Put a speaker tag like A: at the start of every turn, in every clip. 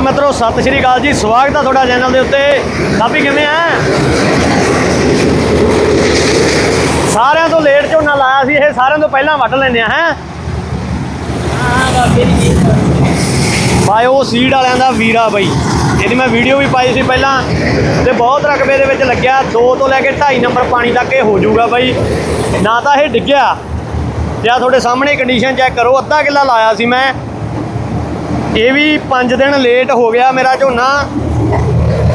A: ਮਿੱਤਰੋ, ਸਤਿ ਸ਼੍ਰੀ ਅਕਾਲ ਜੀ। ਸਵਾਗਤ ਹੈ ਤੁਹਾਡਾ ਚੈਨਲ ਦੇ ਉੱਤੇ। ਸਾਬੀ ਕਿਵੇਂ ਆ ਸਾਰਿਆਂ ਤੋਂ ਲੇਟ ਝੋਨਾ ਲਾਇਆ ਸੀ? ਇਹ ਸਾਰਿਆਂ ਤੋਂ ਪਹਿਲਾਂ ਵੱਢ ਲੈਂਦੇ ਆ, ਹੈ? ਬਾਇਓ ਸੀਡ ਵਾਲਿਆਂ ਦਾ ਵੀਰਾ ਬਾਈ। ਇਹਦੀ ਮੈਂ ਵੀਡੀਓ ਵੀ ਪਾਈ ਸੀ ਪਹਿਲਾਂ। ਤੇ ਬਹੁਤ ਰਕਬੇ ਦੇ ਵਿੱਚ ਲੱਗਿਆ। 2 ਤੋਂ ਲੈ ਕੇ 2.5 ਨੰਬਰ ਪਾਣੀ ਤੱਕ ਇਹ ਹੋ ਜਾਊਗਾ ਬਾਈ। ਨਾ ਤਾਂ ਇਹ ਡਿੱਗਿਆ। ਜਾਂ ਤੁਹਾਡੇ ਸਾਹਮਣੇ ਕੰਡੀਸ਼ਨ ਚੈੱਕ ਕਰੋ। ਅੱਧਾ ਕਿੱਲਾ ਲਾਇਆ ਸੀ ਮੈਂ। ਇਹ ਵੀ 5 ਦਿਨ ਲੇਟ ਹੋ ਗਿਆ ਮੇਰਾ ਝੋਨਾ।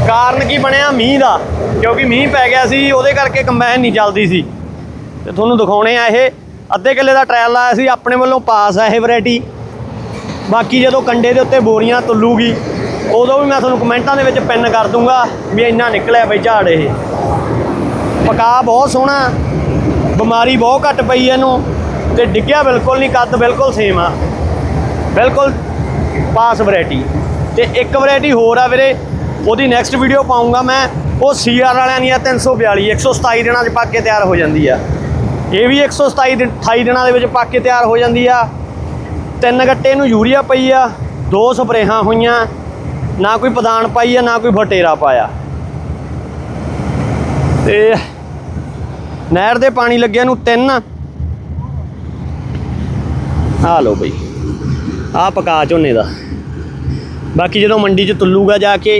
A: ਕਾਰਨ ਕੀ ਬਣਿਆ? ਮੀਂਹ ਦਾ। ਕਿਉਂਕਿ ਮੀਂਹ ਪੈ ਗਿਆ ਸੀ, ਉਹਦੇ ਕਰਕੇ ਕੰਬਾਈਨ ਨਹੀਂ ਚੱਲਦੀ ਸੀ। ਤੇ ਤੁਹਾਨੂੰ ਦਿਖਾਉਣੇ ਆ ਇਹ। ਅੱਧੇ ਕਿੱਲੇ ਦਾ ਟ੍ਰਾਇਲ ਲਾਇਆ ਸੀ, ਆਪਣੇ ਵੱਲੋਂ ਪਾਸ ਆ ਇਹ ਵੈਰਾਈਟੀ ਬਾਕੀ ਜਦੋਂ ਕੰਡੇ ਦੇ ਉੱਤੇ ਬੋਰੀਆਂ ਤੁੱਲੂਗੀ, ਉਦੋਂ ਵੀ ਮੈਂ ਤੁਹਾਨੂੰ ਕਮੈਂਟਾਂ ਦੇ ਵਿੱਚ ਪਿੰਨ ਕਰ ਦੂੰਗਾ ਵੀ ਇੰਨਾ ਨਿਕਲਿਆ ਬਈ ਝਾੜ ਇਹ। ਪਕਾ ਬਹੁਤ ਸੋਹਣਾ, ਬਿਮਾਰੀ ਬਹੁਤ ਘੱਟ ਪਈ ਇਹਨੂੰ, ਤੇ ਡਿੱਗਿਆ ਬਿਲਕੁਲ ਨਹੀਂ, ਕੱਦ ਬਿਲਕੁਲ ਸੇਮ ਆ। ਬਿਲਕੁਲ ਪਾਸ ਵੈਰਾਈਟੀ ਤੇ ਇੱਕ ਵੈਰਾਈਟੀ ਹੋਰ ਆ ਵੀਰੇ, ਉਹਦੀ ਨੈਕਸਟ ਵੀਡੀਓ ਪਾਉਂਗਾ ਮੈਂ। ਉਹ ਸੀਆਰ ਵਾਲਿਆਂ ਦੀ ਆ 342 127 ਦਿਨਾਂ 'ਚ ਪੱਕ ਕੇ ਤਿਆਰ ਹੋ ਜਾਂਦੀ ਆ। ਇਹ ਵੀ 127 ਦਿਨ 28 ਦਿਨਾਂ ਦੇ ਵਿੱਚ ਪੱਕ ਕੇ ਤਿਆਰ ਹੋ ਜਾਂਦੀ ਆ। ਤਿੰਨ ਗੱਟੇ ਨੂੰ ਯੂਰੀਆ ਪਈ ਆ, ਦੋ ਸਪਰੇਹਾਂ ਹੋਈਆਂ। ਨਾ ਕੋਈ ਪਦਾਨ ਪਾਈ ਆ, ਨਾ ਕੋਈ ਫਟੇਰਾ ਪਾਇਆ। ਤੇ ਨਹਿਰ ਦੇ ਪਾਣੀ ਲੱਗਿਆ ਨੂੰ ਤਿੰਨ। ਆ ਲਓ ਬਈ ਆ ਪਕਾ ਝੋਨੇ ਦਾ। ਬਾਕੀ ਜਦੋਂ ਮੰਡੀ 'ਚ ਤੁੱਲੂਗਾ ਜਾ ਕੇ,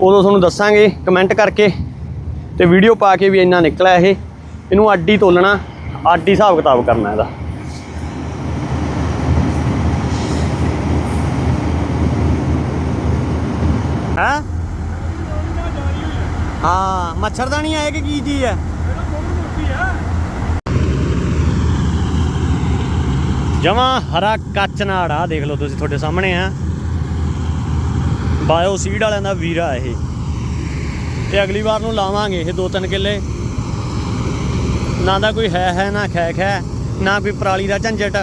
A: ਉਦੋਂ ਤੁਹਾਨੂੰ ਦੱਸਾਂਗੇ ਕਮੈਂਟ ਕਰਕੇ ਤੇ ਵੀਡੀਓ ਪਾ ਕੇ ਵੀ ਇੰਨਾ ਨਿਕਲਿਆ ਇਹ। ਇਹਨੂੰ ਆਡੀ ਤੋਲਣਾ ਆਡੀ ਹੀ ਹਿਸਾਬ ਕਿਤਾਬ ਕਰਨਾ ਇਹਦਾ। ਹੈ? ਹਾਂ ਮੱਛਰਦਾਨੀ ਆਏ ਕਿ ਕੀ ਚੀਜ਼ ਹੈ? ਜਮਾ ਹਰਾ ਕੱਚ ਨਾੜ ਆ ਦੇਖ ਲਓ ਤੁਸੀਂ, ਤੁਹਾਡੇ ਸਾਹਮਣੇ ਆ। ਬਾਇਓ ਸੀਡ ਵਾਲਿਆਂ ਦਾ ਵੀਰਾ ਇਹ। ਤੇ ਅਗਲੀ ਵਾਰ ਨੂੰ ਲਾਵਾਂਗੇ ਇਹ ਦੋ ਤਿੰਨ ਕਿੱਲੇ। ਨਾ ਦਾ ਕੋਈ ਹੈ ਹੈ, ਨਾ ਖੈ ਖੈ ਨਾ ਕੋਈ ਪਰਾਲੀ ਦਾ ਝੰਜਟ।